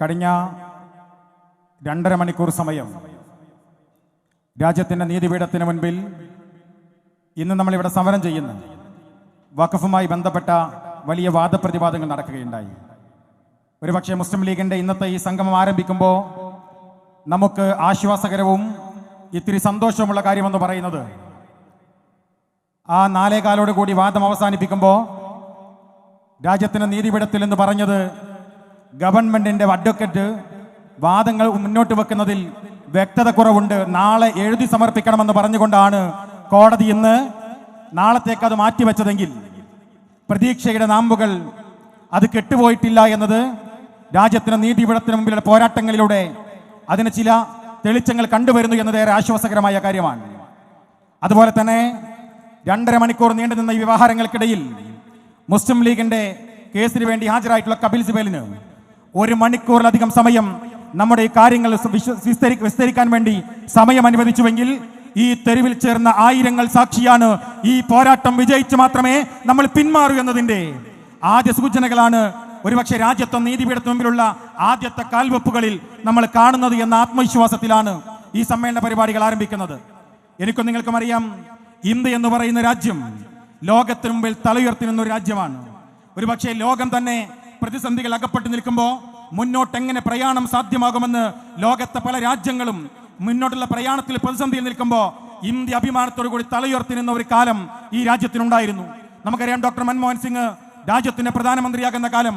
കഴിഞ്ഞ രണ്ടര മണിക്കൂർ സമയം രാജ്യത്തിന്റെ നീതിപീഠത്തിന് മുൻപിൽ ഇന്ന് നമ്മളിവിടെ സമരം ചെയ്യുന്നു വഖഫുമായി ബന്ധപ്പെട്ട വലിയ വാദപ്രതിവാദങ്ങൾ നടക്കുകയുണ്ടായി. ഒരുപക്ഷെ മുസ്ലിം ലീഗിന്റെ ഇന്നത്തെ ഈ സംഗമം ആരംഭിക്കുമ്പോൾ നമുക്ക് ആശ്വാസകരവും ഇത്തിരി സന്തോഷവുമുള്ള കാര്യമെന്ന് പറയുന്നത് ആ നാലേകാലോട് കൂടി വാദം അവസാനിപ്പിക്കുമ്പോൾ രാജ്യത്തിന്റെ നീതിപീഠത്തിൽ എന്ന് പറഞ്ഞത് ഗവൺമെന്റിന്റെ അഡ്വക്കറ്റ് വാദങ്ങൾ മുന്നോട്ട് വെക്കുന്നതിൽ വ്യക്തത കുറവുണ്ട്. നാളെ എഴുതി സമർപ്പിക്കണമെന്ന് പറഞ്ഞുകൊണ്ടാണ് കോടതി ഇന്ന് നാളത്തേക്ക് അത് മാറ്റിവെച്ചതെങ്കിൽ പ്രതീക്ഷയുടെ നാമ്പുകൾ അത് കെട്ടുപോയിട്ടില്ല എന്നത് രാജ്യത്തിന് നീതിപീഠത്തിന് മുമ്പിലുള്ള പോരാട്ടങ്ങളിലൂടെ അതിന് ചില തെളിച്ചങ്ങൾ കണ്ടുവരുന്നു എന്നത് ഏറെ ആശ്വാസകരമായ കാര്യമാണ്. അതുപോലെ തന്നെ രണ്ടര മണിക്കൂർ നീണ്ടുനിന്ന ഈ വ്യവഹാരങ്ങൾക്കിടയിൽ മുസ്ലിം ലീഗിന്റെ കേസിന് വേണ്ടി ഹാജരായിട്ടുള്ള കപിൽ സിബലിന് ഒരു മണിക്കൂറിലധികം സമയം നമ്മുടെ ഈ കാര്യങ്ങൾ വിസ്തരിക്കാൻ വേണ്ടി സമയം അനുവദിച്ചുവെങ്കിൽ ഈ തെരുവിൽ ചേർന്ന ആയിരങ്ങൾ സാക്ഷിയാണ് ഈ പോരാട്ടം വിജയിച്ച് മാത്രമേ നമ്മൾ പിന്മാറൂ എന്നതിന്റെ ആദ്യ സൂചനകളാണ്. ഒരുപക്ഷെ രാജ്യത്തെ നീതിപീഠത്തിന് മുമ്പിലുള്ള ആദ്യത്തെ കാൽവെപ്പുകളിൽ നമ്മൾ കാണുന്നത് എന്ന ആത്മവിശ്വാസത്തിലാണ് ഈ സമ്മേളന പരിപാടികൾ ആരംഭിക്കുന്നത്. എനിക്കും നിങ്ങൾക്കും അറിയാം. ഇന്ത്യ എന്ന് പറയുന്ന രാജ്യം ലോകത്തിന് മുമ്പിൽ തലയുയർത്തി നിന്നൊരു രാജ്യമാണ്. ഒരുപക്ഷെ ലോകം തന്നെ പ്രതിസന്ധികൾ അകപ്പെട്ടു നിൽക്കുമ്പോൾ മുന്നോട്ട് എങ്ങനെ പ്രയാണം സാധ്യമാകുമെന്ന് ലോകത്തെ പല രാജ്യങ്ങളും മുന്നോട്ടുള്ള പ്രയാണത്തിൽ പ്രതിസന്ധിയിൽ നിൽക്കുമ്പോൾ ഇന്ത്യ അഭിമാനത്തോടു കൂടി തലയുയർത്തി നിന്ന ഒരു കാലം ഈ രാജ്യത്തിനുണ്ടായിരുന്നു. നമുക്കറിയാം ഡോക്ടർ മൻമോഹൻ സിംഗ് രാജ്യത്തിന്റെ പ്രധാനമന്ത്രിയാകുന്ന കാലം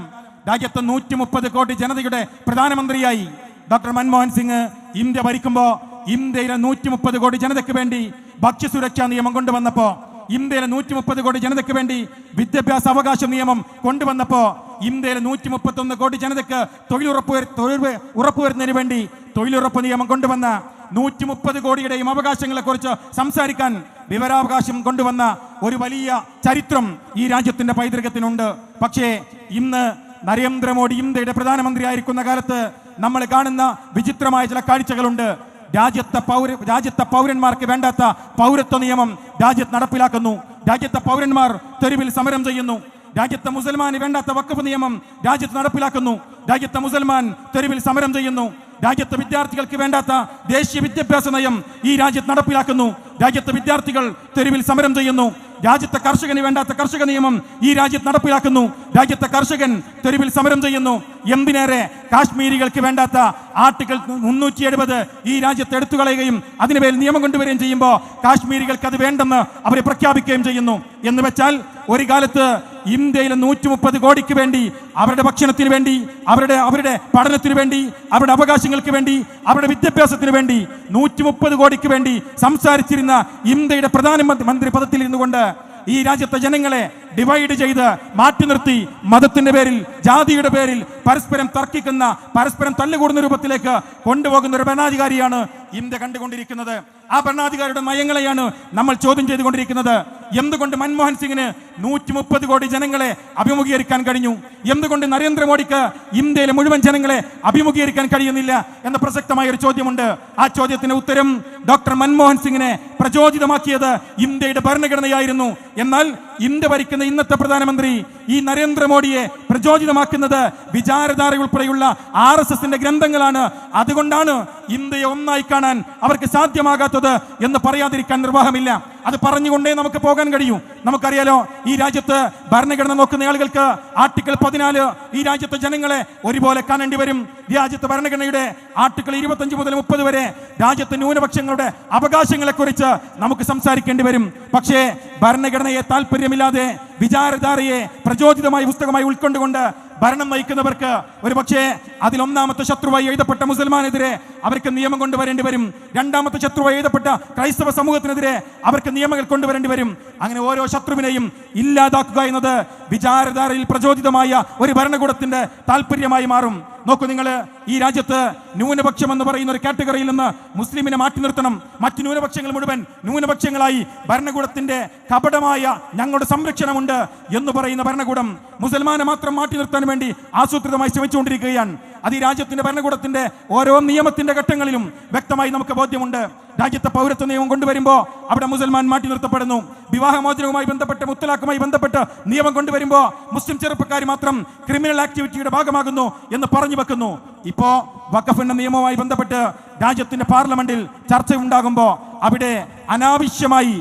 രാജ്യത്ത് നൂറ്റി മുപ്പത് കോടി ജനതയുടെ പ്രധാനമന്ത്രിയായി. ഡോക്ടർ മൻമോഹൻ സിംഗ് ഇന്ത്യ ഭരിക്കുമ്പോൾ ഇന്ത്യയിലെ നൂറ്റി മുപ്പത് കോടി ജനതയ്ക്ക് വേണ്ടി ഭക്ഷ്യസുരക്ഷാ നിയമം കൊണ്ടുവന്നപ്പോൾ ഇന്ത്യയിലെ നൂറ്റി മുപ്പത് കോടി ജനതയ്ക്ക് വേണ്ടി വിദ്യാഭ്യാസ അവകാശ നിയമം കൊണ്ടുവന്നപ്പോ ഇന്ത്യയിലെ നൂറ്റി മുപ്പത്തൊന്ന് കോടി ജനതയ്ക്ക് തൊഴിലുറപ്പ് തൊഴിൽ ഉറപ്പുവരുന്നതിന് വേണ്ടി തൊഴിലുറപ്പ് നിയമം കൊണ്ടുവന്ന നൂറ്റി മുപ്പത് കോടിയുടെയും അവകാശങ്ങളെ കുറിച്ച് സംസാരിക്കാൻ വിവരാവകാശം കൊണ്ടുവന്ന ഒരു വലിയ ചരിത്രം ഈ രാജ്യത്തിന്റെ പൈതൃകത്തിനുണ്ട്. പക്ഷേ ഇന്ന് നരേന്ദ്രമോദി ഇന്ത്യയുടെ പ്രധാനമന്ത്രി ആയിരിക്കുന്ന കാലത്ത് നമ്മൾ കാണുന്ന വിചിത്രമായ ചില കാഴ്ചകളുണ്ട്. രാജ്യത്തെ പൗര രാജ്യത്തെ പൗരന്മാർക്ക് വേണ്ടാത്ത പൗരത്വ നിയമം രാജ്യത്ത് നടപ്പിലാക്കുന്നു. രാജ്യത്തെ പൗരന്മാർ തെരുവിൽ സമരം ചെയ്യുന്നു. രാജ്യത്തെ മുസൽമാന് വേണ്ടാത്ത വക്കഫ് നിയമം രാജ്യത്ത് നടപ്പിലാക്കുന്നു. രാജ്യത്തെ മുസൽമാൻ തെരുവിൽ സമരം ചെയ്യുന്നു. രാജ്യത്തെ വിദ്യാർത്ഥികൾക്ക് വേണ്ടാത്ത ദേശീയ വിദ്യാഭ്യാസ നയം ഈ രാജ്യത്ത് നടപ്പിലാക്കുന്നു. രാജ്യത്തെ വിദ്യാർത്ഥികൾ തെരുവിൽ സമരം ചെയ്യുന്നു. രാജ്യത്തെ കർഷകന് വേണ്ടാത്ത കർഷക നിയമം ഈ രാജ്യത്ത് നടപ്പിലാക്കുന്നു. രാജ്യത്തെ കർഷകൻ തെരുവിൽ സമരം ചെയ്യുന്നു. എന്തിനേറെ കാശ്മീരികൾക്ക് വേണ്ടാത്ത ആർട്ടിക്കിൾ മുന്നൂറ്റി എഴുപത് ഈ രാജ്യത്ത് എടുത്തു കളയുകയും അതിനുമേൽ നിയമം കൊണ്ടുവരികയും ചെയ്യുമ്പോൾ കാശ്മീരികൾക്ക് അത് വേണ്ടെന്ന് അവരെ പ്രഖ്യാപിക്കുകയും ചെയ്യുന്നു. എന്ന് വെച്ചാൽ ഒരു കാലത്ത് ഇന്ത്യയിലെ നൂറ്റി മുപ്പത് കോടിക്ക് വേണ്ടി അവരുടെ ഭക്ഷണത്തിന് വേണ്ടി അവരുടെ അവരുടെ പഠനത്തിന് വേണ്ടി അവരുടെ അവകാശങ്ങൾക്ക് വേണ്ടി അവരുടെ വിദ്യാഭ്യാസത്തിന് വേണ്ടി നൂറ്റി മുപ്പത് കോടിക്ക് വേണ്ടി സംസാരിച്ചിരുന്ന ഇന്ത്യയുടെ പ്രധാനമന്ത്രി മന്ത്രി പദത്തിൽ ഇരുന്നുകൊണ്ട് ഈ രാജ്യത്തെ ജനങ്ങളെ ഡിവൈഡ് ചെയ്ത് മാറ്റി നിർത്തി മതത്തിന്റെ പേരിൽ ജാതിയുടെ പേരിൽ പരസ്പരം തർക്കിക്കുന്ന പരസ്പരം തല്ലുകൂടുന്ന രൂപത്തിലേക്ക് കൊണ്ടുപോകുന്ന ഒരു ഭരണാധികാരിയാണ് ഇന്ത്യ കണ്ടുകൊണ്ടിരിക്കുന്നത്. ആ ഭരണാധികാരിയുടെ നയങ്ങളെയാണ് നമ്മൾ ചോദ്യം ചെയ്തുകൊണ്ടിരിക്കുന്നത്. എന്തുകൊണ്ട് മൻമോഹൻ സിംഗിന് നൂറ്റി മുപ്പത് കോടി ജനങ്ങളെ അഭിമുഖീകരിക്കാൻ കഴിഞ്ഞു? എന്തുകൊണ്ട് നരേന്ദ്രമോദിക്ക് ഇന്ത്യയിലെ മുഴുവൻ ജനങ്ങളെ അഭിമുഖീകരിക്കാൻ കഴിയുന്നില്ല എന്ന പ്രസക്തമായ ഒരു ചോദ്യമുണ്ട്. ആ ചോദ്യത്തിന് ഉത്തരം ഡോക്ടർ മൻമോഹൻ സിംഗിനെ പ്രചോദിതമാക്കിയത് ഇന്ത്യയുടെ ഭരണഘടനയായിരുന്നു. എന്നാൽ ഇന്ത്യ ഭരിക്കുന്ന ഇന്നത്തെ പ്രധാനമന്ത്രി ഈ നരേന്ദ്രമോദിയെ പ്രചോദിതമാക്കുന്നത് വിചാരധാര ഉൾപ്പെടെയുള്ള ആർ എസ് എസിന്റെ ഗ്രന്ഥങ്ങളാണ്. അതുകൊണ്ടാണ് ഇന്ത്യയെ ഒന്നായി കാണാൻ അവർക്ക് സാധ്യമാകാത്തത് എന്ന് പറയാതിരിക്കാൻ നിർവാഹമില്ല. അത് പറഞ്ഞുകൊണ്ടേ നമുക്ക് പോകാൻ കഴിയൂ. നമുക്കറിയാലോ ഈ രാജ്യത്ത് ഭരണഘടന നോക്കുന്ന ആളുകൾക്ക് ആർട്ടിക്കിൾ പതിനാല് ഈ രാജ്യത്തെ ജനങ്ങളെ ഒരുപോലെ കാണേണ്ടി വരും. രാജ്യത്ത് ഭരണഘടനയുടെ ആർട്ടിക്കിൾ ഇരുപത്തഞ്ച് മുതൽ മുപ്പത് വരെ രാജ്യത്തെ ന്യൂനപക്ഷങ്ങളുടെ അവകാശങ്ങളെ കുറിച്ച് നമുക്ക് സംസാരിക്കേണ്ടി വരും. പക്ഷേ ഭരണഘടനയെ താല്പര്യമില്ലാതെ വിചാരധാരയെ പ്രചോദിതമായി പുസ്തകമായി ഉൾക്കൊണ്ടുകൊണ്ട് ഭരണം നയിക്കുന്നവർക്ക് ഒരു പക്ഷേ അതിലൊന്നാമത്തെ ശത്രുവായി എഴുതപ്പെട്ട മുസൽമാനെതിരെ അവർക്ക് നിയമം കൊണ്ടുവരേണ്ടി വരും. രണ്ടാമത്തെ ശത്രുവായി എഴുതപ്പെട്ട ക്രൈസ്തവ സമൂഹത്തിനെതിരെ അവർക്ക് നിയമങ്ങൾ കൊണ്ടുവരേണ്ടി വരും. അങ്ങനെ ഓരോ ശത്രുവിനെയും ഇല്ലാതാക്കുക എന്നത് വിചാരധാരയിൽ പ്രചോദിതമായ ഒരു ഭരണകൂടത്തിന്റെ താല്പര്യമായി മാറും. നോക്കൂ നിങ്ങൾ ഈ രാജ്യത്ത് ന്യൂനപക്ഷം എന്ന് പറയുന്ന ഒരു കാറ്റഗറിയിൽ നിന്ന് മുസ്ലിമിനെ മാറ്റി നിർത്തണം. മറ്റു ന്യൂനപക്ഷങ്ങൾ മുഴുവൻ ന്യൂനപക്ഷങ്ങളായി ഭരണകൂടത്തിന്റെ കപടമായ ഞങ്ങളുടെ സംരക്ഷണമുണ്ട് എന്ന് പറയുന്ന ഭരണകൂടം മുസൽമാനെ മാത്രം മാറ്റി നിർത്താൻ വേണ്ടി ആസൂത്രിതമായി ശ്രമിച്ചുകൊണ്ടിരിക്കുകയാണ്. അത് ഈ രാജ്യത്തിന്റെ ഭരണകൂടത്തിന്റെ ഓരോ നിയമത്തിന്റെ ഘട്ടങ്ങളിലും വ്യക്തമായി നമുക്ക് ബോധ്യമുണ്ട്. രാജ്യത്തെ പൗരത്വ നിയമം കൊണ്ടുവരുമ്പോൾ അവിടെ മുസൽമാൻ മാറ്റി നിർത്തപ്പെടുന്നു. വിവാഹമോചനവുമായി ബന്ധപ്പെട്ട് മുത്തലാഖുമായി ബന്ധപ്പെട്ട് നിയമം കൊണ്ടുവരുമ്പോൾ മുസ്ലിം ചെറുപ്പക്കാർ മാത്രം ക്രിമിനൽ ആക്ടിവിറ്റിയുടെ ഭാഗമാകുന്നു എന്ന് പറഞ്ഞു വെക്കുന്നു. ഇപ്പോ വഖഫിന്റെ നിയമവുമായി ബന്ധപ്പെട്ട് രാജ്യത്തിന്റെ പാർലമെന്റിൽ ചർച്ച ഉണ്ടാകുമ്പോൾ അവിടെ അനാവശ്യമായി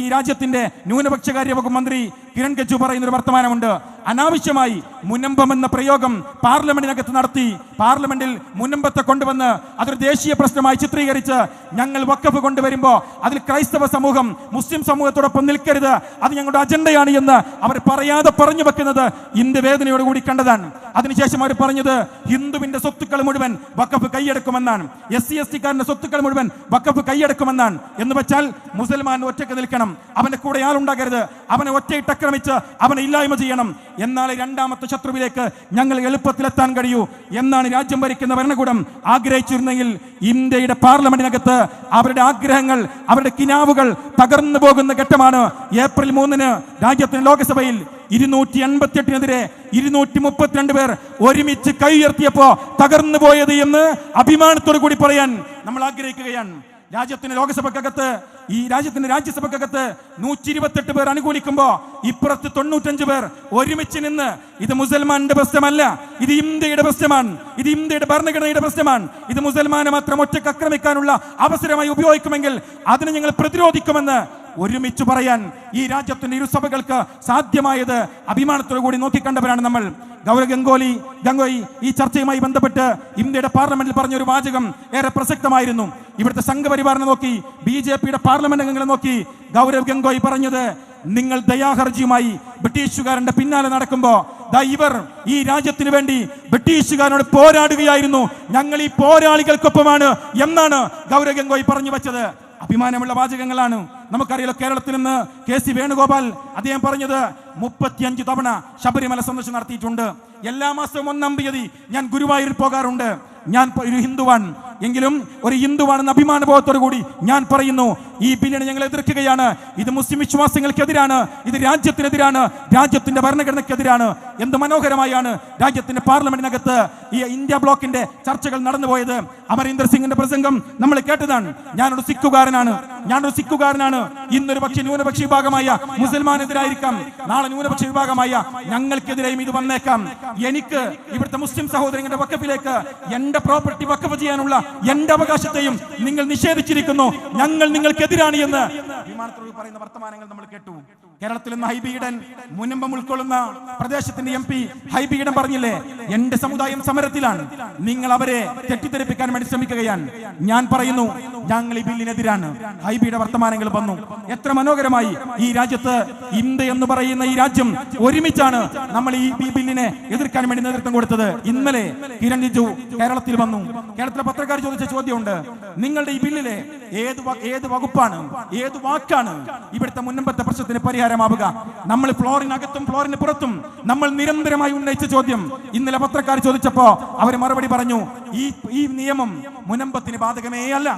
ഈ രാജ്യത്തിന്റെ ന്യൂനപക്ഷകാര്യ വകുപ്പ് മന്ത്രി കിരൺ ഗജു പറയുന്ന ഒരു വർത്തമാനമുണ്ട്. അനാവശ്യമായി മുനമ്പം എന്ന പ്രയോഗം പാർലമെന്റിനകത്ത് നടത്തി പാർലമെന്റിൽ മുനമ്പത്തെ കൊണ്ടുവന്ന് അതൊരു ദേശീയ പ്രശ്നമായി ചിത്രീകരിച്ച് ഞങ്ങൾ വക്കഫ് കൊണ്ടുവരുമ്പോൾ അതിൽ ക്രൈസ്തവ സമൂഹം മുസ്ലിം സമൂഹത്തോടൊപ്പം നിൽക്കരുത്. അത് ഞങ്ങളുടെ അജണ്ടയാണ് എന്ന് അവർ പറയാതെ പറഞ്ഞു വെക്കുന്നത് ഇന്ത്യ വേദനയോടുകൂടി കണ്ടതാണ്. അതിനുശേഷം അവർ പറഞ്ഞത് ഹിന്ദുവിന്റെ സ്വത്തുക്കൾ മുഴുവൻ വക്കഫ് കൈയെടുക്കുമെന്നാണ് എസ് സി എസ് ടിക്കാരന്റെ സ്വത്തുക്കൾ മുഴുവൻ വക്കഫ് കൈയെടുക്കുമെന്നാണ് എന്ന് വെച്ചാൽ മുസൽമാൻ ഒറ്റയ്ക്ക് നിൽക്കണം. അവന്റെ കൂടെ ആളുണ്ടാകരുത് അവനെ ഒറ്റയിട്ട് ആക്രമിച്ച് അവനെ ഇല്ലായ്മ ചെയ്യണം. എന്നാൽ രണ്ടാമത്തെ ശത്രുവിലേക്ക് ഞങ്ങൾ എളുപ്പത്തിലെത്താൻ കഴിയൂ. എന്നാണ് രാജ്യം ഭരിക്കുന്ന ഭരണകൂടം ആഗ്രഹിച്ചിരുന്നെങ്കിൽ ഇന്ത്യയുടെ പാർലമെന്റിനകത്ത് അവരുടെ ആഗ്രഹങ്ങൾ അവരുടെ കിനാവുകൾ തകർന്നു പോകുന്ന ഘട്ടമാണ് ഏപ്രിൽ മൂന്നിന് രാജ്യത്തിന് ലോക്സഭയിൽ ഇരുന്നൂറ്റി എൺപത്തിയെട്ടിനെതിരെ ഇരുന്നൂറ്റി മുപ്പത്തിരണ്ട് പേർ ഒരുമിച്ച് കൈ ഉയർത്തിയപ്പോ തകർന്നു പോയത് എന്ന് അഭിമാനത്തോടു കൂടി പറയാൻ നമ്മൾ ആഗ്രഹിക്കുകയാണ്. രാജ്യത്തിന് ലോകസഭക്കകത്ത് ഈ രാജ്യത്തിന് രാജ്യസഭക്കകത്ത് നൂറ്റി ഇരുപത്തെട്ട് പേർ അനുകൂലിക്കുമ്പോൾ ഇപ്പുറത്ത് തൊണ്ണൂറ്റഞ്ച് പേർ ഒരുമിച്ച് നിന്ന് ഇത് മുസൽമാന്റെ പ്രശ്നമല്ല ഇത് ഇന്ത്യയുടെ പ്രശ്നമാണ് ഇത് ഇന്ത്യയുടെ ഭരണഘടനയുടെ പ്രശ്നമാണ് ഇത് മുസൽമാനെ മാത്രം ഒറ്റയ്ക്ക് ആക്രമിക്കാനുള്ള അവസരമായി ഉപയോഗിക്കുമെങ്കിൽ അതിനെ ഞങ്ങൾ പ്രതിരോധിക്കുമെന്ന് ഒരുമിച്ച് പറയാൻ ഈ രാജ്യത്തിന്റെ ഇരുസഭകൾക്ക് സാധ്യമായത് അഭിമാനത്തോടു കൂടി നോക്കിക്കണ്ടവരാണ് നമ്മൾ. ഗൗരവ് ഗംഗോലി ഗംഗോയി ഈ ചർച്ചയുമായി ബന്ധപ്പെട്ട് ഇന്ത്യയുടെ പാർലമെന്റിൽ പറഞ്ഞ ഒരു വാചകം ഏറെ പ്രസക്തമായിരുന്നു. ഇവിടുത്തെ സംഘപരിവാറിനെ നോക്കി ബി ജെ പിയുടെ പാർലമെന്റ് അംഗങ്ങളെ നോക്കി ഗൗരവ് ഗംഗോയി പറഞ്ഞത് നിങ്ങൾ ദയാഹർജിയുമായി ബ്രിട്ടീഷുകാരന്റെ പിന്നാലെ നടക്കുമ്പോ ദാ ഇവർ ഈ രാജ്യത്തിന് വേണ്ടി ബ്രിട്ടീഷുകാരോട് പോരാടുകയായിരുന്നു. ഞങ്ങൾ ഈ പോരാളികൾക്കൊപ്പമാണ് എന്നാണ് ഗൗരവ് ഗംഗോയി പറഞ്ഞു വെച്ചത്. അഭിമാനമുള്ള വാചകങ്ങളാണ്. നമുക്കറിയാലോ കേരളത്തിൽ നിന്ന് കെ സി വേണുഗോപാൽ അദ്ദേഹം പറഞ്ഞത് മുപ്പത്തിയഞ്ച് തവണ ശബരിമല സന്ദർശനം നടത്തിയിട്ടുണ്ട്. എല്ലാ മാസവും ഒന്നാം തീയതി ഞാൻ ഗുരുവായൂരിൽ പോകാറുണ്ട്. ഞാൻ ഒരു ഹിന്ദുവാൻ എങ്കിലും ഒരു ഹിന്ദുവാണെന്ന അഭിമാനബോധത്തോടു കൂടി ഞാൻ പറയുന്നു ഈ ബില്ലിനെ ഞങ്ങൾ എതിർക്കുകയാണ്. ഇത് മുസ്ലിം വിശ്വാസങ്ങൾക്കെതിരാണ് ഇത് രാജ്യത്തിനെതിരാണ്. രാജ്യത്തിന്റെ ഭരണഘടനയ്ക്കെതിരാണ്. എന്ത് മനോഹരമായാണ് രാജ്യത്തിന്റെ പാർലമെന്റിനകത്ത് ഈ ഇന്ത്യ ബ്ലോക്കിന്റെ ചർച്ചകൾ നടന്നുപോയത്. അമരീന്ദർ സിംഗിന്റെ പ്രസംഗം നമ്മൾ കേട്ടതാണ്. ഞാനൊരു സിഖുകാരനാണ്. ഞാനൊരു സിഖുകാരനാണ്. ഇന്നൊരു പക്ഷേ ന്യൂനപക്ഷ വിഭാഗമായ മുസൽമാനെതിരായിരിക്കാം. നാളെ ന്യൂനപക്ഷ വിഭാഗമായ ഞങ്ങൾക്കെതിരെയും ഇത് വന്നേക്കാം. എനിക്ക് ഇവിടുത്തെ മുസ്ലിം സഹോദരങ്ങളുടെ വക്കഫിലേക്ക് എന്റെ പ്രോപ്പർട്ടി വക്കഫ് ചെയ്യാനുള്ള എന്റെ അവകാശത്തെയും നിങ്ങൾ നിഷേധിച്ചിരിക്കുന്നു. ഞങ്ങൾ നിങ്ങൾക്കെതിരാണ് എന്ന് വിമാനത്തോട് പറയുന്ന വർത്തമാനങ്ങൾ നമ്മൾ കേട്ടു. കേരളത്തിൽ നിന്ന് ഹൈബിയിടൻ മുനമ്പം ഉൾക്കൊള്ളുന്ന പ്രദേശത്തിന്റെ എം പി ഹൈബിയിടൻ പറഞ്ഞില്ലേ എന്റെ സമുദായം സമരത്തിലാണ്. നിങ്ങൾ അവരെ തെറ്റിദ്ധരിപ്പിക്കാൻ വേണ്ടി ശ്രമിക്കുകയാണ്. ഞാൻ പറയുന്നു ഞങ്ങൾ ഈ ബില്ലിനെതിരാണ്. ഹൈബിയുടെ വർത്തമാനങ്ങൾ വന്നു. എത്ര മനോഹരമായി ഈ രാജ്യത്ത് ഇന്ത്യ എന്ന് പറയുന്ന ഈ രാജ്യം ഒരുമിച്ചാണ് നമ്മൾ ഈ ബില്ലിനെ എതിർക്കാൻ വേണ്ടി നേതൃത്വം കൊടുത്തത്. ഇന്നലെ കിരൺ റിജു കേരളത്തിൽ വന്നു. കേരളത്തിലെ പത്രക്കാർ ചോദിച്ച ചോദ്യമുണ്ട് നിങ്ങളുടെ ഈ ബില്ലിലെ ഏത് ഏത് വകുപ്പാണ് ഏത് വാക്കാണ് ഇവിടുത്തെ മുന്നമ്പത്തെ പ്രശ്നത്തിന് പരിഹാരമാവുക നമ്മൾ ഫ്ലോറിനകത്തും ഫ്ലോറിന് പുറത്തും നമ്മൾ നിരന്തരമായി ഉന്നയിച്ച ചോദ്യം. ഇന്നലെ പത്രക്കാർ ചോദിച്ചപ്പോ അവർ മറുപടി പറഞ്ഞു ഈ ഈ നിയമം മുനമ്പത്തിന് ബാധകമേ അല്ല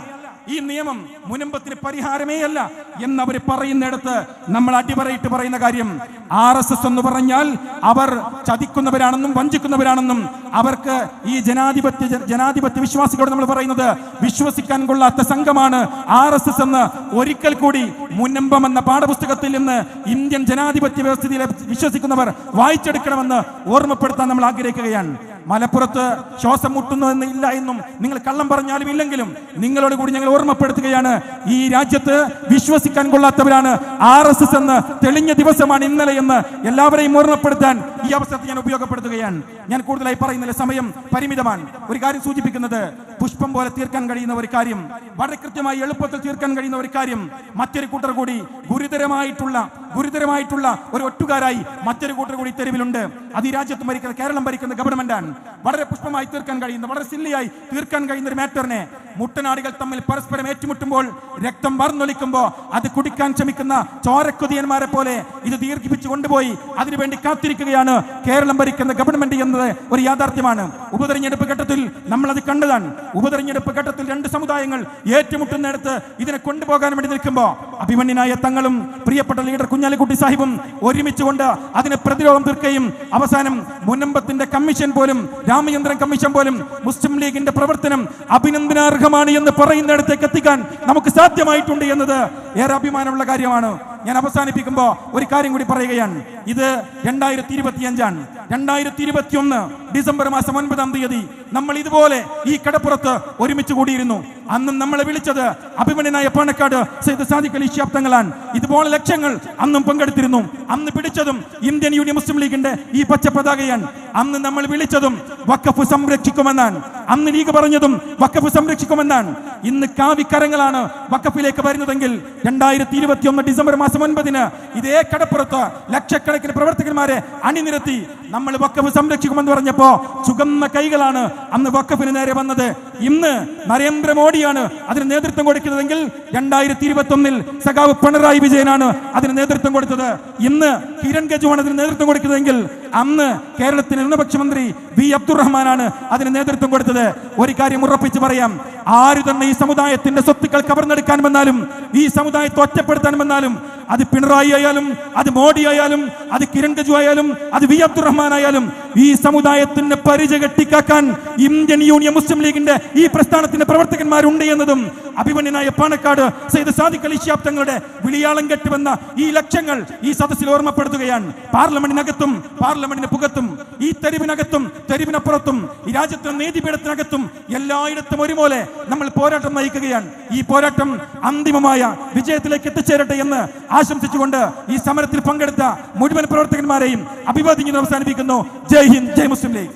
ഈ നിയമം മുനമ്പത്തിന് പരിഹാരമേ അല്ല എന്ന് അവർ പറയുന്നിടത്ത് നമ്മൾ അടിപറയിട്ട് പറയുന്ന കാര്യം ആർ എസ് എസ് എന്ന് പറഞ്ഞാൽ അവർ ചതിക്കുന്നവരാണെന്നും വഞ്ചിക്കുന്നവരാണെന്നും അവർക്ക് ഈ ജനാധിപത്യ ജനാധിപത്യ വിശ്വാസികളോട് നമ്മൾ പറയുന്നത് വിശ്വസിക്കാൻ കൊള്ളാത്ത സംഘമാണ് ആർ എസ് എസ് എന്ന് ഒരിക്കൽ കൂടി മുനമ്പം എന്ന പാഠപുസ്തകത്തിൽ നിന്ന് ഇന്ത്യൻ ജനാധിപത്യ വ്യവസ്ഥിതിയിലെ വിശ്വസിക്കുന്നവർ വായിച്ചെടുക്കണമെന്ന് ഓർമ്മപ്പെടുത്താൻ നമ്മൾ ആഗ്രഹിക്കുകയാണ്. മലപ്പുറത്ത് ശ്വാസം മുട്ടുന്നതെന്ന് ഇല്ല എന്നും നിങ്ങൾ കള്ളം പറഞ്ഞാലും ഇല്ലെങ്കിലും നിങ്ങളോട് കൂടി ഞങ്ങൾ ഓർമ്മപ്പെടുത്തുകയാണ്. ഈ രാജ്യത്ത് വിശ്വസിക്കാൻ കൊള്ളാത്തവരാണ് ആർ എസ് എസ് എന്ന് തെളിഞ്ഞ ദിവസമാണ് ഇന്നലെ എന്ന് എല്ലാവരെയും ഓർമ്മപ്പെടുത്താൻ ഈ അവസരത്തെ ഞാൻ ഉപയോഗപ്പെടുത്തുകയാണ്. ഞാൻ കൂടുതലായി പറയുന്നില്ല സമയം പരിമിതമാണ്. ഒരു കാര്യം സൂചിപ്പിക്കുന്നത് പുഷ്പം പോലെ തീർക്കാൻ കഴിയുന്ന ഒരു കാര്യം വളരെ കൃത്യമായി എളുപ്പത്തിൽ തീർക്കാൻ കഴിയുന്ന ഒരു കാര്യം മറ്റൊരു കൂട്ടർ കൂടി ഗുരുതരമായിട്ടുള്ള ഗുരുതരമായിട്ടുള്ള ഒരു ഒറ്റുകാരായി മറ്റൊരു കൂട്ടർ കൂടി തെരുവിലുണ്ട്. അത് ഈ രാജ്യത്ത് ഭരിക്കുന്ന കേരളം ഭരിക്കുന്ന ഗവൺമെന്റാണ് വളരെ പുഷ്പമായി തീർക്കാൻ കഴിയുന്ന വളരെ സില്ലിയായി തീർക്കാൻ കഴിയുന്ന ഒരു മാറ്ററിനെ മുട്ടനാടികൾ തമ്മിൽ പരസ്പരം ഏറ്റുമുട്ടുമ്പോൾ രക്തം വർന്നൊലിക്കുമ്പോൾ അത് കുടിക്കാൻ ശ്രമിക്കുന്ന ചോരക്കുതിയന്മാരെ പോലെ ഇത് ദീർഘിപ്പിച്ചു കൊണ്ടുപോയി അതിനുവേണ്ടി കാത്തിരിക്കുകയാണ് കേരളം ഭരിക്കുന്ന ഗവൺമെന്റ് എന്നത് ഒരു യാഥാർത്ഥ്യമാണ്. ഉപതെരഞ്ഞെടുപ്പ് ഘട്ടത്തിൽ നമ്മൾ അത് കണ്ടതാണ്. ഉപതെരഞ്ഞെടുപ്പ് ഘട്ടത്തിൽ രണ്ട് സമുദായങ്ങൾ ഏറ്റുമുട്ടുന്നിടത്ത് ഇതിനെ കൊണ്ടുപോകാൻ വേണ്ടി നിൽക്കുമ്പോൾ അഭിമന്യനായ തങ്ങളും പ്രിയപ്പെട്ട ലീഡർ കുഞ്ഞാലിക്കുട്ടി സാഹിബും ഒരുമിച്ചുകൊണ്ട് അതിനെ പ്രതിരോധം തീർക്കുകയും അവസാനം മുനമ്പത്തിന്റെ കമ്മീഷൻ പോലും രാമചന്ദ്രൻ കമ്മീഷൻ പോലും മുസ്ലിം ലീഗിന്റെ പ്രവർത്തനം അഭിനന്ദനാർഹമാണ് എന്ന് പറയുന്നിടത്തേക്ക് എത്തിക്കാൻ നമുക്ക് സാധ്യമായിട്ടുണ്ട് എന്നത് ഏറെ അഭിമാനമുള്ള കാര്യമാണ്. ഞാൻ അവസാനിപ്പിക്കുമ്പോൾ ഒരു കാര്യം കൂടി പറയുകയാണ്. ഇത് രണ്ടായിരത്തി ഇരുപത്തി അഞ്ചാണ് രണ്ടായിരത്തി ഇരുപത്തി ഒന്ന് ഡിസംബർ മാസം ഒൻപതാം തീയതി നമ്മൾ ഇതുപോലെ ഈ കടപ്പുറത്ത് ഒരുമിച്ച് കൂടിയിരുന്നു. അന്നും നമ്മളെ വിളിച്ചത് അഭിമന്യനായ പാണക്കാട് സെയ്ദ് സാദിഖ് അലി തങ്ങളാണ് ഇതുപോലെ ലക്ഷ്യങ്ങൾ അന്നും പങ്കെടുത്തിരുന്നു. അന്ന് പിടിച്ചതും ഇന്ത്യൻ യൂണിയൻ മുസ്ലിം ലീഗിന്റെ ഈ പച്ച പതാകയാണ് അന്ന് നമ്മൾ വിളിച്ചതും വക്കഫ് സംരക്ഷിക്കുമെന്നാണ്. അന്ന് ലീഗ് പറഞ്ഞതും വക്കഫ് സംരക്ഷിക്കുമെന്നാണ്. ഇന്ന് കാവിക്കരങ്ങളാണ് വക്കഫിലേക്ക് വരുന്നതെങ്കിൽ രണ്ടായിരത്തി ഇരുപത്തി ഒന്ന് ഡിസംബർ മാസം ഒൻപതിന് ഇതേ കടപ്പുറത്ത് ലക്ഷക്കണക്കിന് പ്രവർത്തകന്മാരെ അണിനിരത്തി നമ്മൾ വക്കഫ് സംരക്ഷിക്കുമെന്ന് പറഞ്ഞപ്പോ ചുകന്ന കൈകളാണ് അന്ന് വക്കഫിന് നേരെ വന്നത്. ഇന്ന് നരേന്ദ്രമോദിയാണ് അതിന് നേതൃത്വം കൊടുക്കുന്നതെങ്കിൽ രണ്ടായിരത്തി ഇരുപത്തി ഒന്നിൽ സഖാവ് പിണറായി വിജയനാണ് അതിന് നേതൃത്വം കൊടുത്തത്. ഇന്ന് കിരൺ ഗജുവാണ് അതിന് നേതൃത്വം കൊടുക്കുന്നതെങ്കിൽ അന്ന് കേരളത്തിലെ ന്യൂനപക്ഷ മന്ത്രി വി അബ്ദുറഹ്മാനാണ് അതിന് നേതൃത്വം കൊടുത്തത്. ഒരു കാര്യം ഉറപ്പിച്ച് പറയാം. ആര് തന്നെ ഈ സമുദായത്തിന്റെ സ്വത്തുക്കൾ കവർന്നെടുക്കാൻ വന്നാലും ഈ സമുദായത്തെ ഒറ്റപ്പെടുത്താൻ വന്നാലും അത് പിണറായി ആയാലും അത് മോഡി ആയാലും അത് കിരൺ ഗജു ആയാലും അത് വി അബ്ദുറഹ്മാൻ ആയാലും ഈ സമുദായത്തിന്റെ പരിചയ കെട്ടിക്കാക്കാൻ ഇന്ത്യൻ യൂണിയൻ മുസ്ലിം ലീഗിന്റെ ഈ പ്രസ്ഥാനത്തിന്റെ പ്രവർത്തകന്മാരുണ്ട് എന്നതും അഭിമന്യനായ പാണക്കാട് സെയ്ത് സാദിഖ് അലി ഷിയാബ് തങ്ങളുടെ വിളിയാളം കെട്ടുവന്ന ഈ ലക്ഷ്യങ്ങൾ ഈ സദസ്സിൽ ഓർമ്മപ്പെടുത്തുകയാണ്. പാർലമെന്റിനകത്തും പാർലമെന്റിന് പുകത്തും ഈ തെരുവിനകത്തും തെരുവിനപ്പുറത്തും ഈ രാജ്യത്തെ നീതിപീഠത്തിനകത്തും എല്ലായിടത്തും ഒരുപോലെ നമ്മൾ പോരാട്ടം നയിക്കുകയാണ്. ഈ പോരാട്ടം അന്തിമമായ വിജയത്തിലേക്ക് എത്തിച്ചേരട്ടെ എന്ന് ആശംസിച്ചുകൊണ്ട് ഈ സമരത്തിൽ പങ്കെടുത്ത മുഴുവൻ പ്രവർത്തകന്മാരെയും അഭിവാദ്യം അവസാനിപ്പിക്കുന്നു. ജയ് ഹിന്ദ് ജയ് മുസ്ലിം ലീഗ്.